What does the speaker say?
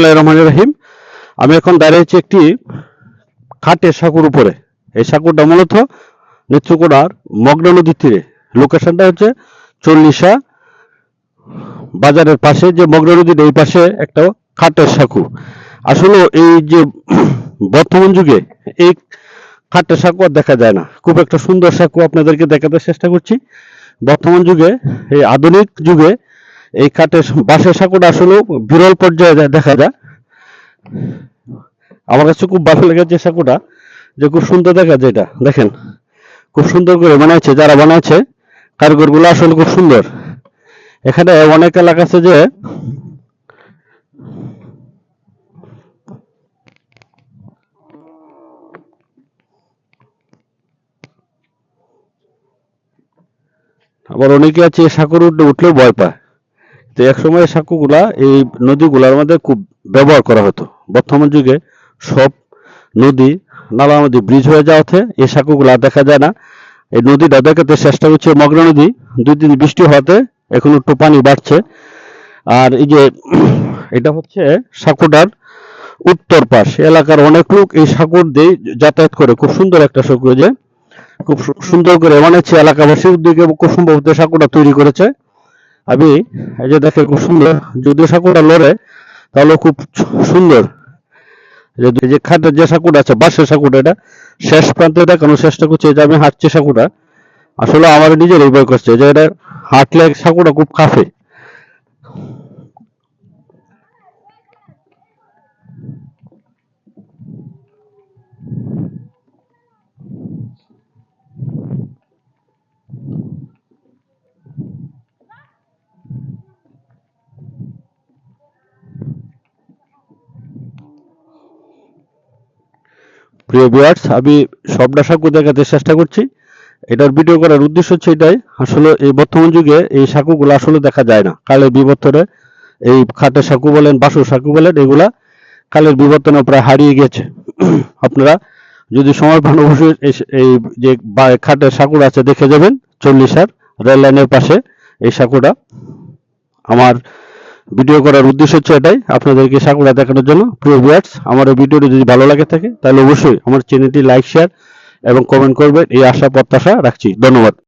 বিসমিল্লাহির রহিম। আমি এখন দাঁড়িয়ে আছি একটি খাটের সাঁকুর উপরে। এই সাঁকুরটা মূলত নেত্রকোনার মগনা নদীর তীরে। লোকেশনটা হচ্ছে চল্লিশা বাজারের পাশে যে মগনা নদীর এই পাশে একটা খাটের সাঁকু আসলে এই যে বর্তমান যুগে এই খাটের সাঁকু আর দেখা যায় না। খুব একটা সুন্দর সাঁকু আপনাদেরকে দেখাতে চেষ্টা করছি। বর্তমান যুগে, এই আধুনিক যুগে এই কাঠের বাঁশের সাঁকুটা আসলে বিরল পর্যায়ে দেখা যায়। আমার কাছে খুব ভালো লেগেছে সাঁকুটা, যে খুব সুন্দর দেখা যায় এটা, দেখেন। খুব সুন্দর করে বানাইছে, যারা বানাইছে, কারিগরগুলো আসলে খুব সুন্দর। এখানে অনেক এলাকা আছে যে, আবার অনেকে আছে সাঁকুর উঠলে উঠলেও ভয় পায়। তো এক সময় এই নদীগুলার মধ্যে খুব ব্যবহার করা হতো। বর্তমান যুগে সব নদী, নালা নদী ব্রিজ হয়ে যাওয়াতে এই সাঁকুগুলা দেখা যায় না। এই নদীটা দেখাতে চেষ্টা করছে মগ্না নদী। দুই দিন বৃষ্টি হওয়াতে এখন একটু পানি বাড়ছে। আর এই যে এটা হচ্ছে সাঁকুটার উত্তর পাশ। এলাকার অনেক লোক এই সাঁকুর দিয়ে যাতায়াত করে। খুব সুন্দর একটা সাঁকু যে, খুব সুন্দর করে বানাচ্ছে এলাকাবাসী। উদ্যোগে খুব সম্ভবত সাঁকুটা তৈরি করেছে। আমি এই যে দেখে খুব সুন্দর যদি সাঁকুটা লড়ে তাহলে খুব সুন্দর। যে যে খাটের যে সাঁকুটা আছে, বাঁশের সাঁকুটা এটা, শেষ প্রান্তে দেখানোর চেষ্টা করছে যে আমি হাঁটছি সাঁকুটা। আসলে আমার নিজের ভয় করছে যে এটা হাঁটলে সাঁকুটা খুব কাঁপে। প্রিয় ভিউয়ার্স আমি সাঁকু দেখাতে চেষ্টা করছি। এটার ভিডিও করার উদ্দেশ্য হচ্ছে এটাই, আসলে এই বর্তমান যুগে এই সাঁকুগুলো আসলে দেখা যায় না। কালের বিবর্তনে এই খাটের সাঁকু বলেন, বাসুর সাঁকু বলেন, এগুলা কালের বিবর্তনে প্রায় হারিয়ে গেছে। আপনারা যদি সময় পান অবশ্যই এই- যে খাটের সাঁকুটা আছে, দেখে যাবেন। চল্লিশার রেল লাইনের পাশে এই সাঁকুটা। আমার ভিডিও করার উদ্দেশ্য হচ্ছে এটাই। আপনাদেরকে সাঁকুড়া দেখানোর জন্য। প্রিয় ভিউয়ার্স আমার ভিডিওটি যদি ভালো লাগে থাকে, তাহলে অবশ্যই আমার চ্যানেলটি লাইক শেয়ার এবং কমেন্ট করবেন। এই আশা, প্রত্যাশা রাখছি। ধন্যবাদ।